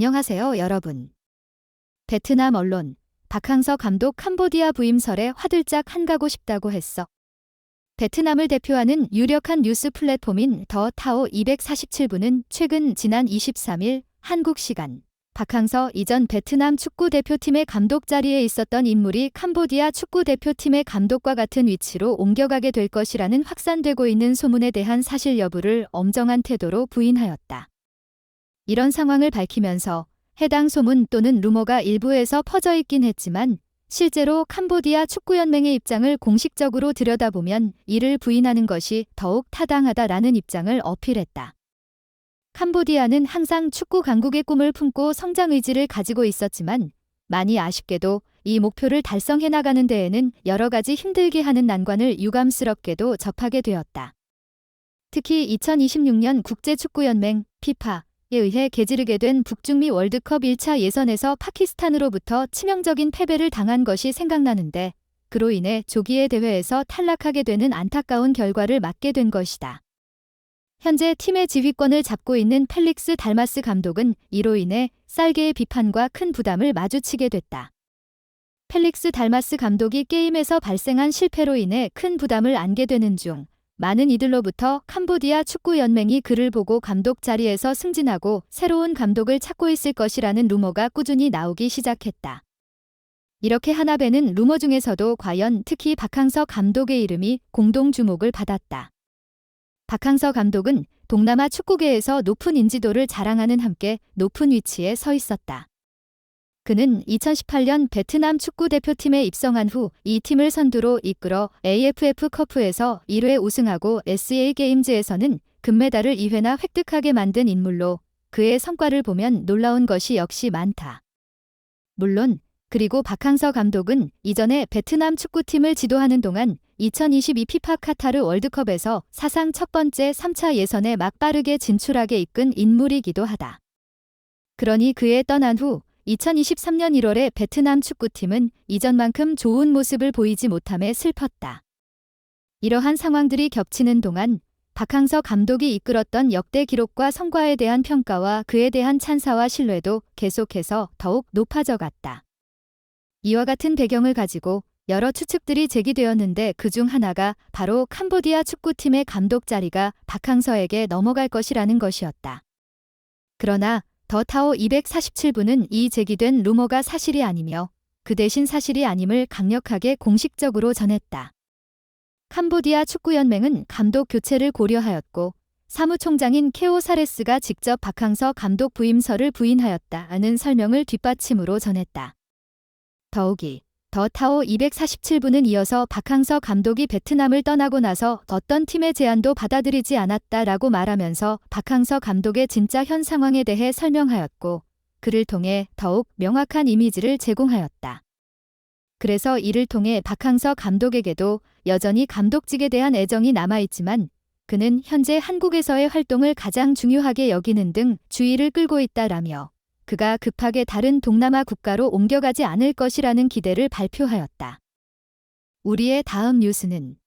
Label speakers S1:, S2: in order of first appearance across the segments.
S1: 안녕하세요, 여러분. 베트남 언론, 박항서 감독 캄보디아 부임설에 화들짝 한가고 싶다고 했어. 베트남을 대표하는 유력한 뉴스 플랫폼인 더 타오 247부는 최근 지난 23일 한국 시간 박항서 이전 베트남 축구 대표팀의 감독 자리에 있었던 인물이 캄보디아 축구 대표팀의 감독과 같은 위치로 옮겨가게 될 것이라는 확산되고 있는 소문에 대한 사실 여부를 엄정한 태도로 부인하였다. 이런 상황을 밝히면서 해당 소문 또는 루머가 일부에서 퍼져 있긴 했지만 실제로 캄보디아 축구연맹의 입장을 공식적으로 들여다보면 이를 부인하는 것이 더욱 타당하다라는 입장을 어필했다. 캄보디아는 항상 축구 강국의 꿈을 품고 성장 의지를 가지고 있었지만 많이 아쉽게도 이 목표를 달성해 나가는 데에는 여러 가지 힘들게 하는 난관을 유감스럽게도 접하게 되었다. 특히 2026년 국제축구연맹 피파 에 의해 개지르게 된 북중미 월드컵 1차 예선에서 파키스탄으로부터 치명적인 패배를 당한 것이 생각나는데 그로 인해 조기에 대회에서 탈락하게 되는 안타까운 결과를 맞게 된 것이다. 현재 팀의 지휘권을 잡고 있는 펠릭스 달마스 감독은 이로 인해 쌀개의 비판과 큰 부담을 마주치게 됐다. 펠릭스 달마스 감독이 게임에서 발생한 실패로 인해 큰 부담을 안게 되는 중 많은 이들로부터 캄보디아 축구연맹이 그를 보고 감독 자리에서 승진하고 새로운 감독을 찾고 있을 것이라는 루머가 꾸준히 나오기 시작했다. 이렇게 하나배는 루머 중에서도 과연 특히 박항서 감독의 이름이 공동 주목을 받았다. 박항서 감독은 동남아 축구계에서 높은 인지도를 자랑하는 함께 높은 위치에 서 있었다. 그는 2018년 베트남 축구 대표팀에 입성한 후 이 팀을 선두로 이끌어 AFF 커프에서 1회 우승하고 SA 게임즈에서는 금메달을 2회나 획득하게 만든 인물로 그의 성과를 보면 놀라운 것이 역시 많다. 물론 그리고 박항서 감독은 이전에 베트남 축구팀을 지도하는 동안 2022 피파 카타르 월드컵에서 사상 첫 번째 3차 예선에 막 빠르게 진출하게 이끈 인물이기도 하다. 그러니 그의 떠난 후 2023년 1월에 베트남 축구팀은 이전만큼 좋은 모습을 보이지 못함에 슬펐다. 이러한 상황들이 겹치는 동안 박항서 감독이 이끌었던 역대 기록과 성과에 대한 평가와 그에 대한 찬사와 신뢰도 계속해서 더욱 높아져 갔다. 이와 같은 배경을 가지고 여러 추측들이 제기되었는데 그 중 하나가 바로 캄보디아 축구팀의 감독 자리가 박항서에게 넘어갈 것이라는 것이었다. 그러나 더 타오 247부는 이 제기된 루머가 사실이 아니며 그 대신 사실이 아님을 강력하게 공식적으로 전했다. 캄보디아 축구연맹은 감독 교체를 고려하였고 사무총장인 케오 사레스가 직접 박항서 감독 부임서를 부인하였다는 설명을 뒷받침으로 전했다. 더욱이 더 타오 247부는 이어서 박항서 감독이 베트남을 떠나고 나서 어떤 팀의 제안도 받아들이지 않았다라고 말하면서 박항서 감독의 진짜 현 상황에 대해 설명하였고 그를 통해 더욱 명확한 이미지를 제공하였다. 그래서 이를 통해 박항서 감독에게도 여전히 감독직에 대한 애정이 남아있지만 그는 현재 한국에서의 활동을 가장 중요하게 여기는 등 주의를 끌고 있다라며 그가 급하게 다른 동남아 국가로 옮겨가지 않을 것이라는 기대를 발표하였다. 우리의 다음 뉴스는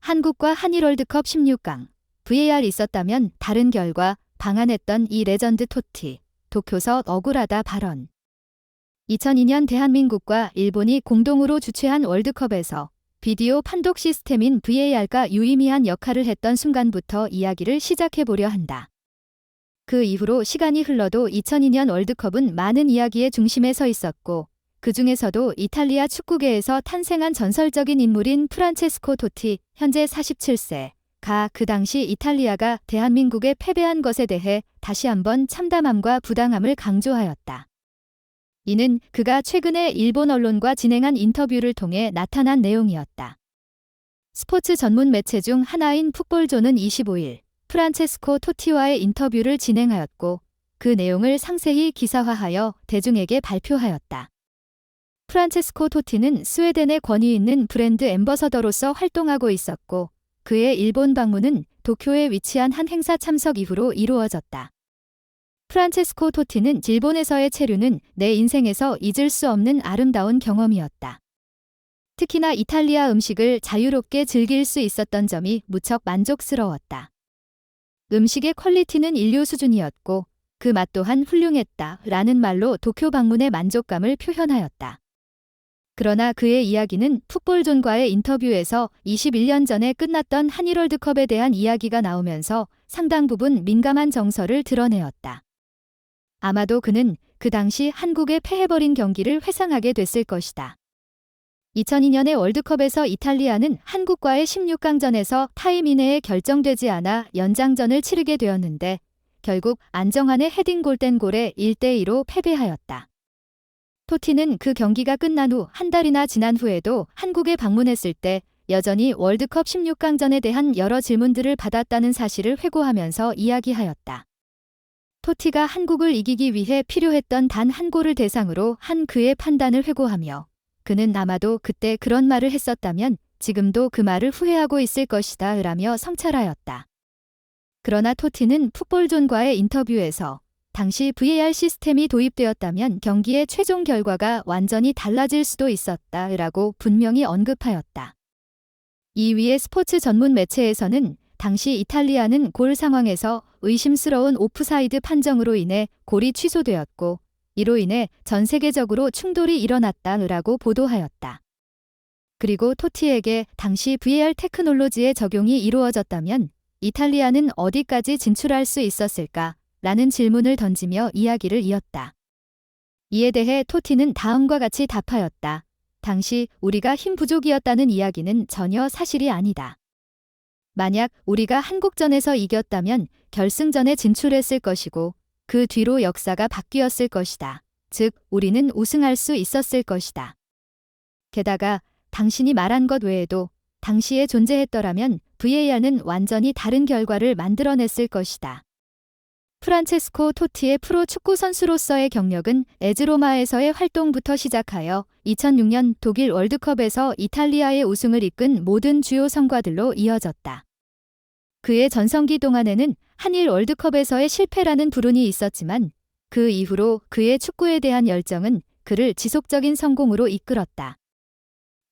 S1: 한국과 한일 월드컵 16강 VAR 있었다면 다른 결과 방한했던 이 레전드 토티 도쿄서 억울하다 발언 2002년 대한민국과 일본이 공동으로 주최한 월드컵에서 비디오 판독 시스템인 VAR가 유의미한 역할을 했던 순간부터 이야기를 시작해보려 한다. 그 이후로 시간이 흘러도 2002년 월드컵은 많은 이야기의 중심에 서 있었고 그 중에서도 이탈리아 축구계에서 탄생한 전설적인 인물인 프란체스코 토티, 현재 47세. 가 그 당시 이탈리아가 대한민국에 패배한 것에 대해 다시 한번 참담함과 부당함을 강조하였다. 이는 그가 최근에 일본 언론과 진행한 인터뷰를 통해 나타난 내용이었다. 스포츠 전문 매체 중 하나인 풋볼존은 25일 프란체스코 토티와의 인터뷰를 진행하였고 그 내용을 상세히 기사화하여 대중에게 발표하였다. 프란체스코 토티는 스웨덴의 권위 있는 브랜드 엠버서더로서 활동하고 있었고 그의 일본 방문은 도쿄에 위치한 한 행사 참석 이후로 이루어졌다. 프란체스코 토티는 일본에서의 체류는 내 인생에서 잊을 수 없는 아름다운 경험이었다. 특히나 이탈리아 음식을 자유롭게 즐길 수 있었던 점이 무척 만족스러웠다. 음식의 퀄리티는 인류 수준이었고 그 맛 또한 훌륭했다. 라는 말로 도쿄 방문의 만족감을 표현하였다. 그러나 그의 이야기는 풋볼존과의 인터뷰에서 21년 전에 끝났던 한일 월드컵에 대한 이야기가 나오면서 상당 부분 민감한 정서를 드러내었다. 아마도 그는 그 당시 한국에 패해버린 경기를 회상하게 됐을 것이다. 2002년의 월드컵에서 이탈리아는 한국과의 16강전에서 타임 이내에 결정되지 않아 연장전을 치르게 되었는데 결국 안정환의 헤딩 골댄골에 1대2로 패배하였다. 토티는 그 경기가 끝난 후 한 달이나 지난 후에도 한국에 방문했을 때 여전히 월드컵 16강전에 대한 여러 질문들을 받았다는 사실을 회고하면서 이야기하였다. 토티가 한국을 이기기 위해 필요했던 단 한 골을 대상으로 한 그의 판단을 회고하며 그는 아마도 그때 그런 말을 했었다면 지금도 그 말을 후회하고 있을 것이다 라며 성찰하였다. 그러나 토티는 풋볼존과의 인터뷰에서 당시 VAR 시스템이 도입되었다면 경기의 최종 결과가 완전히 달라질 수도 있었다 라고 분명히 언급하였다. 이 위에 스포츠 전문 매체에서는 당시 이탈리아는 골 상황에서 의심스러운 오프사이드 판정으로 인해 골이 취소되었고 이로 인해 전 세계적으로 충돌이 일어났다라고 보도하였다. 그리고 토티에게 당시 VAR 테크놀로지의 적용이 이루어졌다면 이탈리아는 어디까지 진출할 수 있었을까? 라는 질문을 던지며 이야기를 이었다. 이에 대해 토티는 다음과 같이 답하였다. 당시 우리가 힘 부족이었다는 이야기는 전혀 사실이 아니다. 만약 우리가 한국전에서 이겼다면 결승전에 진출했을 것이고 그 뒤로 역사가 바뀌었을 것이다. 즉, 우리는 우승할 수 있었을 것이다. 게다가 당신이 말한 것 외에도 당시에 존재했더라면 VAR는 완전히 다른 결과를 만들어냈을 것이다. 프란체스코 토티의 프로 축구 선수로서의 경력은 에즈로마에서의 활동부터 시작하여 2006년 독일 월드컵에서 이탈리아의 우승을 이끈 모든 주요 성과들로 이어졌다. 그의 전성기 동안에는 한일 월드컵에서의 실패라는 불운이 있었지만 그 이후로 그의 축구에 대한 열정은 그를 지속적인 성공으로 이끌었다.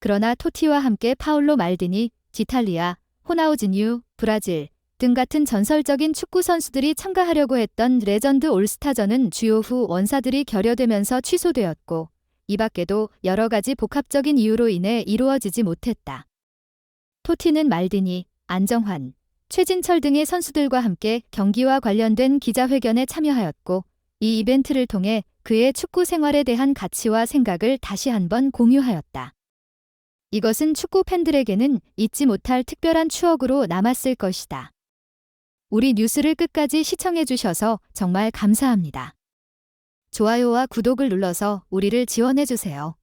S1: 그러나 토티와 함께 파울로 말디니, 지탈리아, 호나우지뉴, 브라질 등 같은 전설적인 축구 선수들이 참가하려고 했던 레전드 올스타전은 주요 후 원사들이 결여되면서 취소되었고 이 밖에도 여러 가지 복합적인 이유로 인해 이루어지지 못했다. 토티는 말디니, 안정환, 최진철 등의 선수들과 함께 경기와 관련된 기자회견에 참여하였고 이 이벤트를 통해 그의 축구 생활에 대한 가치와 생각을 다시 한번 공유하였다. 이것은 축구 팬들에게는 잊지 못할 특별한 추억으로 남았을 것이다. 우리 뉴스를 끝까지 시청해 주셔서 정말 감사합니다. 좋아요와 구독을 눌러서 우리를 지원해 주세요.